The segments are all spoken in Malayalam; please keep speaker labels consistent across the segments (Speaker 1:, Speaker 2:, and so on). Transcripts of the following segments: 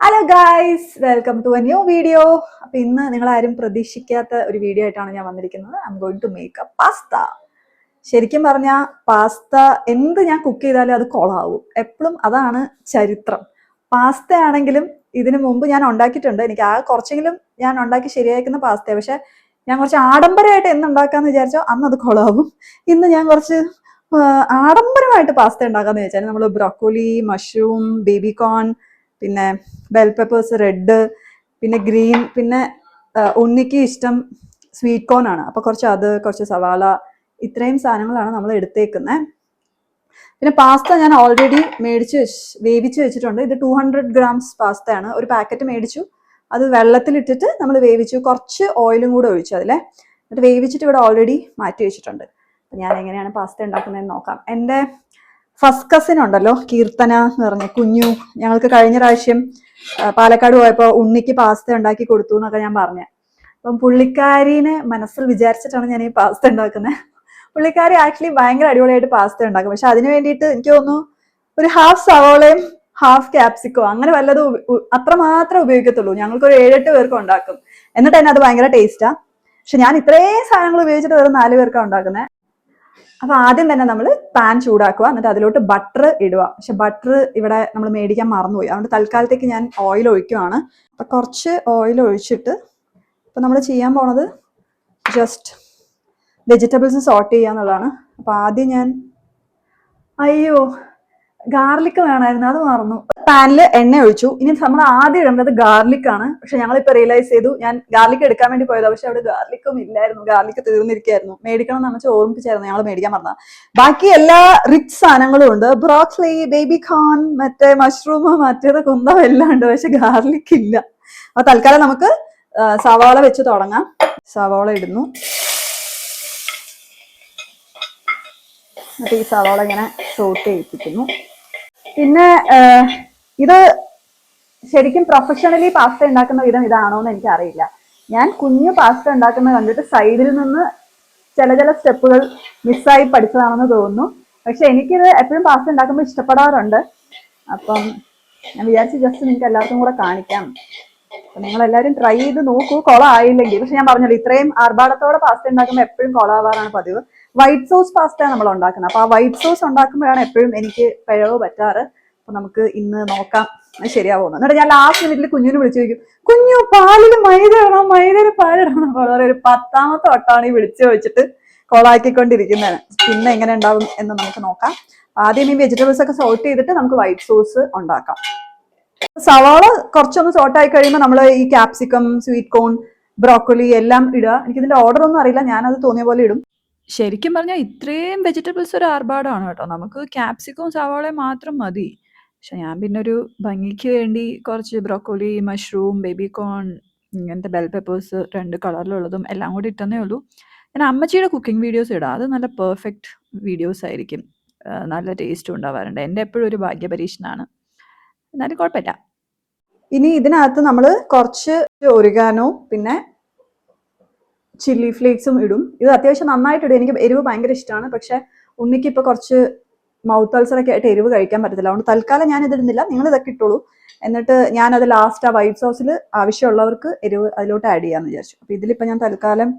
Speaker 1: Hello guys welcome to a new video അപ്പൊ ഇന്ന് നിങ്ങൾ ആരും പ്രതീക്ഷിക്കാത്ത ഒരു വീഡിയോ ആയിട്ടാണ് ഞാൻ വന്നിരിക്കുന്നത്. I'm going to make a pasta ശരിക്കും പറഞ്ഞാൽ പാസ്ത എന്ത് ഞാൻ കുക്ക് ചെയ്താലും അത് കൊളാവും. എപ്പോഴും അതാണ് ചരിത്രം. പാസ്ത ആണെങ്കിലും ഇതിനു മുമ്പ് ഞാൻ ഉണ്ടാക്കിയിട്ടുണ്ട്. എനിക്ക് ആ കുറച്ചെങ്കിലും ഞാൻ ഉണ്ടാക്കി ശരിയാക്കുന്ന പാസ്ത പക്ഷെ ഞാൻ കുറച്ച് ആഡംബരമായിട്ട് എന്ന് ഉണ്ടാക്കാന്ന് വിചാരിച്ചോ അന്ന് അത് കൊളാവും. ഇന്ന് ഞാൻ കുറച്ച് ആഡംബരമായിട്ട് പാസ്ത ഉണ്ടാക്കാന്ന് വിചാരിച്ചാൽ നമ്മൾ ബ്രോക്കോലി മഷ്റൂം ബേബി കോൺ പിന്നെ ബെൽ പെപ്പേഴ്സ് റെഡ് പിന്നെ ഗ്രീൻ പിന്നെ ഉണ്ണിക്ക് ഇഷ്ടം സ്വീറ്റ് കോൺ ആണ്. അപ്പോൾ കുറച്ച് അത് കുറച്ച് സവാള ഇത്രയും സാധനങ്ങളാണ് നമ്മൾ എടുത്തേക്കുന്നത് പിന്നെ പാസ്ത ഞാൻ ഓൾറെഡി മേടിച്ച് വെച്ച് വേവിച്ച് വെച്ചിട്ടുണ്ട്. ഇത് ടു ഹൺഡ്രഡ് ഗ്രാംസ് പാസ്തയാണ് ഒരു പാക്കറ്റ് മേടിച്ചു. അത് വെള്ളത്തിലിട്ടിട്ട് നമ്മൾ വേവിച്ചു. കുറച്ച് ഓയിലും കൂടെ ഒഴിച്ചു അതിലെ. എന്നിട്ട് വേവിച്ചിട്ട് ഇവിടെ ഓൾറെഡി മാറ്റി വെച്ചിട്ടുണ്ട്. ഞാൻ എങ്ങനെയാണ് പാസ്ത ഉണ്ടാക്കുന്നതെന്ന് നോക്കാം. എന്റെ ഫസ്റ്റ് കസിൻ ഉണ്ടല്ലോ കീർത്തന എന്ന് പറഞ്ഞ കുഞ്ഞു. ഞങ്ങൾക്ക് കഴിഞ്ഞ പ്രാവശ്യം പാലക്കാട് പോയപ്പോൾ ഉണ്ണിക്ക് പാസ്ത ഉണ്ടാക്കി കൊടുത്തു എന്നൊക്കെ ഞാൻ പറഞ്ഞ. അപ്പം പുള്ളിക്കാരിനെ മനസ്സിൽ വിചാരിച്ചിട്ടാണ് ഞാൻ ഈ പാസ്ത ഉണ്ടാക്കുന്നത്. പുള്ളിക്കാരി ആക്ച്വലി ഭയങ്കര അടിപൊളിയായിട്ട് പാസ്ത ഉണ്ടാക്കും. പക്ഷെ അതിന് വേണ്ടിയിട്ട് എനിക്ക് തോന്നുന്നു ഒരു ഹാഫ് സവോളയും ഹാഫ് ക്യാപ്സിക്കോ അങ്ങനെ വല്ലതും അത്ര മാത്രമേ ഉപയോഗിക്കത്തുള്ളൂ. ഞങ്ങൾക്ക് ഒരു ഏഴെട്ട് പേർക്ക് ഉണ്ടാക്കും. എന്നിട്ട് തന്നെ അത് ഭയങ്കര ടേസ്റ്റാ പക്ഷെ ഞാൻ ഇത്രയും സാധനങ്ങൾ ഉപയോഗിച്ചിട്ട് വെറും നാല് പേർക്കാണ് ഉണ്ടാക്കുന്നത്. അപ്പൊ ആദ്യം തന്നെ നമ്മൾ പാൻ ചൂടാക്കുക എന്നിട്ട് അതിലോട്ട് ബട്ടർ ഇടുക. പക്ഷെ ബട്ടർ ഇവിടെ നമ്മൾ മേടിക്കാൻ മറന്നുപോയി. അതുകൊണ്ട് തൽക്കാലത്തേക്ക് ഞാൻ ഓയിൽ ഒഴിക്കുവാണ്. അപ്പൊ കുറച്ച് ഓയിൽ ഒഴിച്ചിട്ട് ഇപ്പൊ നമ്മൾ ചെയ്യാൻ പോണത് ജസ്റ്റ് വെജിറ്റബിൾസ് സോർട്ട് ചെയ്യുക എന്നുള്ളതാണ്. അപ്പൊ ആദ്യം ഞാൻ അയ്യോ ഗാർലിക് വേണമായിരുന്നു അത് മറന്നു. പാനിൽ എണ്ണ ഒഴിച്ചു. ഇനി നമ്മൾ ആദ്യം ഇടേണ്ടത് ഗാർലിക് ആണ്. പക്ഷെ ഞങ്ങൾ ഇപ്പൊ റിയലൈസ് ചെയ്തു. ഞാൻ ഗാർലിക് എടുക്കാൻ വേണ്ടി പോയതാണ് പക്ഷെ അവിടെ ഗാർലിക്കും ഇല്ലായിരുന്നു. ഗാർലിക് തീർന്നിരിക്കായിരുന്നു. മേടിക്കണം എന്ന് വെച്ചാൽ ഓർമ്മിപ്പിച്ചായിരുന്നു. ഞങ്ങൾ മേടിക്കാൻ പറഞ്ഞ ബാക്കി എല്ലാ റിച്ച് സാധനങ്ങളും ഉണ്ട്. ബ്രോക്ലി ബേബി കോൺ മറ്റേ മഷ്റൂം മറ്റേത് കുന്തം എല്ലാം ഉണ്ട്. പക്ഷെ ഗാർലിക് ഇല്ല. അപ്പൊ തൽക്കാലം നമുക്ക് സവാള വെച്ച് തുടങ്ങാം. സവാള ഇടുന്നു. എന്നിട്ട് ഈ സവാള ഇങ്ങനെ സോട്ട് ചെയ്യിപ്പിക്കുന്നു. പിന്നെ ഇത് ശരിക്കും പ്രൊഫഷണലി പാസ്ത ഉണ്ടാക്കുന്ന വിധം ഇതാണോ എന്ന് എനിക്കറിയില്ല. ഞാൻ കുഞ്ഞു പാസ്ത ഉണ്ടാക്കുന്നത് കണ്ടിട്ട് സൈഡിൽ നിന്ന് ചില ചില സ്റ്റെപ്പുകൾ മിസ്സായി പഠിച്ചതാണെന്ന് തോന്നുന്നു. പക്ഷെ എനിക്കിത് എപ്പോഴും പാസ്ത ഉണ്ടാക്കുമ്പോൾ ഇഷ്ടപ്പെടാറുണ്ട്. അപ്പം ഞാൻ വിചാരിച്ചു ജസ്റ്റ് നിങ്ങൾക്ക് എല്ലാവർക്കും കൂടെ കാണിക്കാം. നിങ്ങൾ എല്ലാവരും ട്രൈ ചെയ്ത് നോക്കൂ. കൊള ആയില്ലെങ്കിൽ പക്ഷെ ഞാൻ പറഞ്ഞല്ലോ ഇത്രയും ആർഭാടത്തോടെ പാസ്ത ഉണ്ടാക്കുമ്പോൾ എപ്പോഴും കൊളാവാറാണ് പതിവ്. വൈറ്റ് സോസ് പാസ്ത നമ്മൾ ഉണ്ടാക്കുന്നത്. അപ്പൊ ആ വൈറ്റ് സോസ് ഉണ്ടാക്കുമ്പോഴാണ് എപ്പോഴും എനിക്ക് പിഴവ് പറ്റാറ്. അപ്പൊ നമുക്ക് ഇന്ന് നോക്കാം. ശരിയാവുന്നു എന്നിട്ട് ഞാൻ ലാസ്റ്റ് മിനിറ്റിൽ കുഞ്ഞിനെ വിളിച്ചു ചോദിക്കും കുഞ്ഞു പാലിൽ മൈദ ഇടണം? പാലിടണം വളരെ ഒരു പത്താമത്തെ വട്ടമാണ് ഈ വിളിച്ചു വെച്ചിട്ട് കൊളാക്കിക്കൊണ്ടിരിക്കുന്നത് പിന്നെ എങ്ങനെ ഉണ്ടാവും എന്ന് നമുക്ക് നോക്കാം. ആദ്യം ഈ വെജിറ്റബിൾസ് ഒക്കെ സോർട്ട് ചെയ്തിട്ട് നമുക്ക് വൈറ്റ് സോസ് ഉണ്ടാക്കാം. സവാള കുറച്ചൊന്ന് സോർട്ടായി കഴിയുമ്പോൾ നമ്മൾ ഈ ക്യാപ്സിക്കം സ്വീറ്റ് കോൺ ബ്രോക്കോളി എല്ലാം ഇടുക. എനിക്കിതിന്റെ ഓർഡർ ഒന്നും അറിയില്ല. ഞാനത് തോന്നിയ പോലെ ഇടും.
Speaker 2: ശരിക്കും പറഞ്ഞാൽ ഇത്രയും വെജിറ്റബിൾസ് ഒരു ആർഭാടമാണ് കേട്ടോ. നമുക്ക് ക്യാപ്സിക്കവും സവാളയും മാത്രം മതി. പക്ഷെ ഞാൻ പിന്നെ ഒരു ഭംഗിക്ക് വേണ്ടി കുറച്ച് ബ്രോക്കോളി മഷ്റൂം ബേബി കോൺ ഇങ്ങനത്തെ ബെൽ പെപ്പേഴ്സ് രണ്ട് കളറിലുള്ളതും എല്ലാം കൂടി ഇട്ടെന്നേ ഉള്ളൂ. ഞാൻ അമ്മച്ചിയുടെ കുക്കിംഗ് വീഡിയോസ് ഇടാം. അത് നല്ല പെർഫെക്റ്റ് വീഡിയോസ് ആയിരിക്കും. നല്ല ടേസ്റ്റും ഉണ്ടാവാറുണ്ട്. എന്റെ എപ്പോഴും ഒരു ഭാഗ്യപരീക്ഷണമാണ് എന്നാലും കുഴപ്പമില്ല.
Speaker 1: ഇനി ഇതിനകത്ത് നമ്മൾ കുറച്ച് ഒരിഗാനോ പിന്നെ ചില്ലി ഫ്ലേക്സും ഇടും. ഇത് അത്യാവശ്യം നന്നായിട്ട് ഇടും. എനിക്ക് എരിവ് ഭയങ്കര ഇഷ്ടമാണ്. പക്ഷെ ഉണ്ണിക്ക് ഇപ്പൊ കുറച്ച് മൗത്ത് അൾസറൊക്കെ ആയിട്ട് എരിവ് കഴിക്കാൻ പറ്റത്തില്ല. അതുകൊണ്ട് തൽക്കാലം ഞാൻ ഇതിടുന്നില്ല നിങ്ങൾ ഇതൊക്കെ ഇട്ടോളൂ. എന്നിട്ട് ഞാൻ അത് ലാസ്റ്റ് ആ വൈറ്റ് സോസിൽ ആവശ്യമുള്ളവർക്ക് എരിവ് അതിലോട്ട് ആഡ് ചെയ്യാമെന്ന് വിചാരിച്ചു. അപ്പൊ ഇതിലിപ്പോ ഞാൻ തൽക്കാലം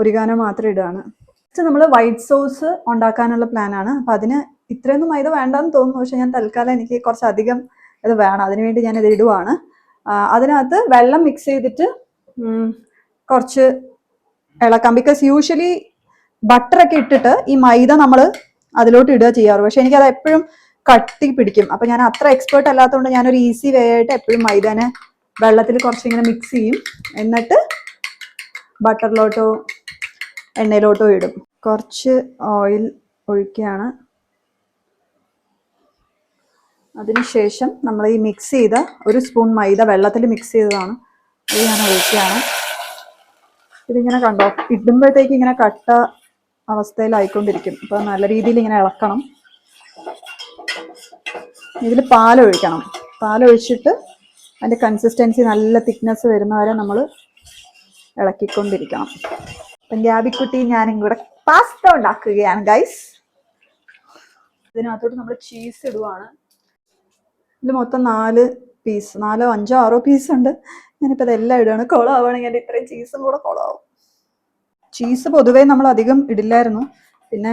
Speaker 1: ഒരിഗാനോ മാത്രം ഇടുകയാണ്. നമ്മൾ വൈറ്റ് സോസ് ഉണ്ടാക്കാനുള്ള പ്ലാനാണ് അപ്പൊ അതിന് ഇത്രയൊന്നും മൈദ വേണ്ടെന്ന് തോന്നുന്നു. പക്ഷെ ഞാൻ തൽക്കാലം എനിക്ക് കുറച്ചധികം ഇത് വേണം. അതിനുവേണ്ടി ഞാൻ ഇത് ഇടുവാണ്. അതിനകത്ത് വെള്ളം മിക്സ് ചെയ്തിട്ട് കുറച്ച് ഇളക്കാം. ബിക്കോസ് യൂഷ്വലി ബട്ടറൊക്കെ ഇട്ടിട്ട് ഈ മൈദ നമ്മൾ അതിലോട്ട് ഇടുക ചെയ്യാറ്. പക്ഷെ എനിക്കത് എപ്പോഴും കട്ടി പിടിക്കും. അപ്പൊ ഞാൻ അത്ര എക്സ്പേർട്ട് അല്ലാത്തതുകൊണ്ട് ഞാനൊരു ഈസി വേ ആയിട്ട് എപ്പോഴും മൈദാനെ വെള്ളത്തിൽ കുറച്ചിങ്ങനെ മിക്സ് ചെയ്യും. എന്നിട്ട് ബട്ടറിലോട്ടോ എണ്ണയിലോട്ടോ ഇടും. കുറച്ച് ഓയിൽ ഒഴിക്കുകയാണ്. അതിനുശേഷം നമ്മൾ ഈ മിക്സ് ചെയ്ത ഒരു സ്പൂൺ മൈദ വെള്ളത്തിൽ മിക്സ് ചെയ്തതാണ്. അത് ഞാൻ ഒഴിക്കുകയാണ്. ഇതിങ്ങനെ കണ്ടോ? ഇടുമ്പോഴത്തേക്ക് ഇങ്ങനെ കട്ട അവസ്ഥയിലായിക്കൊണ്ടിരിക്കും. അപ്പൊ നല്ല രീതിയിൽ ഇങ്ങനെ ഇളക്കണം. ഇതിൽ പാലൊഴിക്കണം. പാലൊഴിച്ചിട്ട് അതിന്റെ കൺസിസ്റ്റൻസി നല്ല തിക്നെസ് വരുന്നവരെ നമ്മൾ ഇളക്കിക്കൊണ്ടിരിക്കണം. അപ്പം ഗ്യാബിക്കുട്ടി ഞാൻ കൂടെ പാസ്ത ഉണ്ടാക്കുകയാണ് ഗൈസ് ഇതിനകത്തോട്ട് നമ്മൾ ചീസ് ഇടുവാണ്. ഇതിൽ മൊത്തം നാല് പീസ് നാലോ അഞ്ചോ ആറോ പീസ് ഉണ്ട്. ഞാനിപ്പോൾ ഇതെല്ലാം ഇടുകയാണ് കുളമാവുകയാണെങ്കിൽ എന്റെ ഇത്രയും ചീസും കൂടെ കുളമാവും ചീസ് പൊതുവേ നമ്മൾ അധികം ഇടില്ലായിരുന്നു. പിന്നെ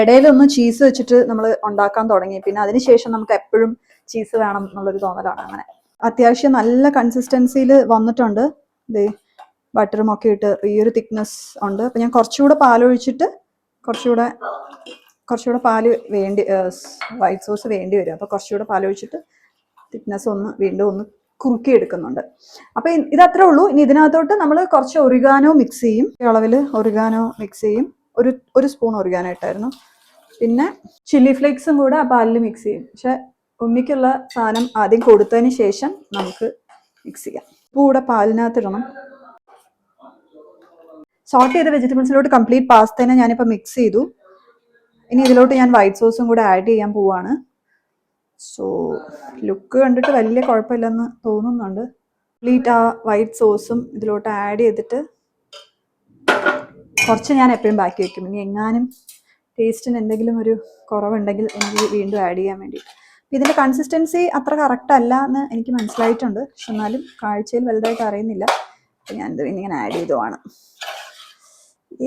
Speaker 1: ഇടയിലൊന്ന് ചീസ് വെച്ചിട്ട് നമ്മൾ ഉണ്ടാക്കാൻ തുടങ്ങി. പിന്നെ അതിനുശേഷം നമുക്ക് എപ്പോഴും ചീസ് വേണം എന്നുള്ളൊരു തോന്നലാണ് അങ്ങനെ. അത്യാവശ്യം നല്ല കൺസിസ്റ്റൻസിയിൽ വന്നിട്ടുണ്ട്. ഇത് ബട്ടറും ഒക്കെ ഇട്ട് ഈ ഒരു തിക്നെസ് ഉണ്ട്. അപ്പം ഞാൻ കുറച്ചുകൂടെ പാലൊഴിച്ചിട്ട് കുറച്ചുകൂടെ കുറച്ചുകൂടെ പാൽ വേണ്ടി വൈറ്റ് സോസ് വേണ്ടി വരും. അപ്പോൾ കുറച്ചുകൂടെ പാലൊഴിച്ചിട്ട് തിക്നെസ് ഒന്ന് വീണ്ടും ഒന്ന് കുറുക്കി എടുക്കുന്നുണ്ട് അപ്പോൾ ഇത് അത്രേ ഉള്ളൂ. ഇനി ഇതിനകത്തോട്ട് നമ്മൾ കുറച്ച് ഒറിഗാനോ മിക്സ് ചെയ്യും. ഈ അളവിൽ ഒറിഗാനോ മിക്സ് ചെയ്യും. ഒരു ഒരു സ്പൂൺ ഒറിഗാനോ പിന്നെ ചില്ലി ഫ്ലേക്സും കൂടെ ആ പാലിൽ മിക്സ് ചെയ്യും. പക്ഷെ ഉണ്ണിക്കുള്ള സാധനം ആദ്യം കൊടുത്തതിന് ശേഷം നമുക്ക് മിക്സ് ചെയ്യാം. ഉപ്പ് കൂടെ പാലിനകത്ത് ഇടണം. സോർട്ട് ചെയ്ത വെജിറ്റബിൾസിലോട്ട് കംപ്ലീറ്റ് പാസ്തേനെ ഞാനിപ്പോൾ മിക്സ് ചെയ്തു. ഇനി ഇതിലോട്ട് ഞാൻ വൈറ്റ് സോസും കൂടെ ആഡ് ചെയ്യാൻ പോവാണ്. സോ ലുക്ക് കണ്ടിട്ട് വലിയ കുഴപ്പമില്ലെന്ന് തോന്നുന്നുണ്ട്. കംപ്ലീറ്റ് ആ വൈറ്റ് സോസും ഇതിലോട്ട് ആഡ് ചെയ്തിട്ട് കുറച്ച് ഞാൻ എപ്പോഴും ബാക്കി വയ്ക്കും ഇനി എങ്ങാനും ടേസ്റ്റിന് എന്തെങ്കിലും ഒരു കുറവുണ്ടെങ്കിൽ എനിക്ക് വീണ്ടും ആഡ് ചെയ്യാൻ വേണ്ടി. ഇതിന്റെ കൺസിസ്റ്റൻസി അത്ര കറക്റ്റ് അല്ല എന്ന് എനിക്ക് മനസ്സിലായിട്ടുണ്ട്. പക്ഷെ എന്നാലും കാഴ്ചയിൽ വലുതായിട്ട് അറിയുന്നില്ല. അപ്പം ഞാനിത് ഇങ്ങനെ ആഡ് ചെയ്തുവാണ്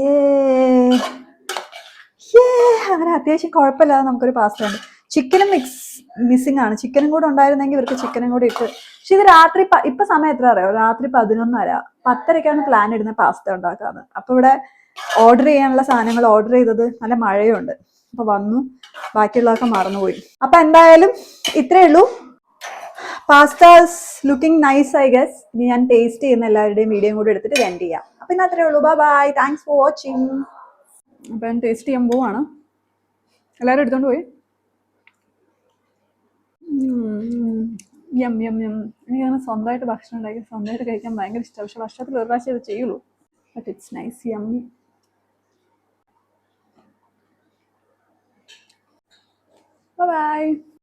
Speaker 1: ഏ അങ്ങനെ അത്യാവശ്യം കുഴപ്പമില്ലാതെ നമുക്കൊരു പാസ്ത ഉണ്ട്. ചിക്കനും മിക്സ് മിസ്സിംഗ് ആണ്. ചിക്കനും കൂടെ ഉണ്ടായിരുന്നെങ്കിൽ ഇവർക്ക് ചിക്കനും കൂടെ ഇട്ട്. പക്ഷെ ഇത് രാത്രി ഇപ്പൊ സമയം എത്ര അറിയാം? രാത്രി പതിനൊന്നര. പത്തരക്കാണ് പ്ലാൻ ഇടുന്ന പാസ്ത ഉണ്ടാക്കാന്ന്. അപ്പൊ ഇവിടെ ഓർഡർ ചെയ്യാനുള്ള സാധനങ്ങൾ ഓർഡർ ചെയ്തത് നല്ല മഴയുണ്ട്. അപ്പൊ വന്നു. ബാക്കിയുള്ളതൊക്കെ മറന്നുപോയി. അപ്പൊ എന്തായാലും ഇത്രേ ഉള്ളൂ. Pastas looking nice I guess ഇനി ഞാൻ ടേസ്റ്റ് ചെയ്യുന്ന എല്ലാവരുടെയും വീഡിയോ കൂടെ എടുത്തിട്ട് സെൻഡ് ചെയ്യാം. അപ്പൊ ഇന്ന് അത്രേ ഉള്ളൂ. Bye bye thanks for watching അപ്പൊ ഞാൻ ടേസ്റ്റ് ചെയ്യാൻ പോവാണ്. എല്ലാവരും എടുത്തോണ്ട് പോയി. യം യം യം. എനിക്കങ്ങനെ സ്വന്തമായിട്ട് ഭക്ഷണം ഉണ്ടാക്കി സ്വന്തമായിട്ട് കഴിക്കാൻ ഭയങ്കര ഇഷ്ടമാണ് പക്ഷെ വർഷത്തിൽ ഒരു പ്രാവശ്യം ഇത് ചെയ്യുള്ളൂ. But it's nice yum bye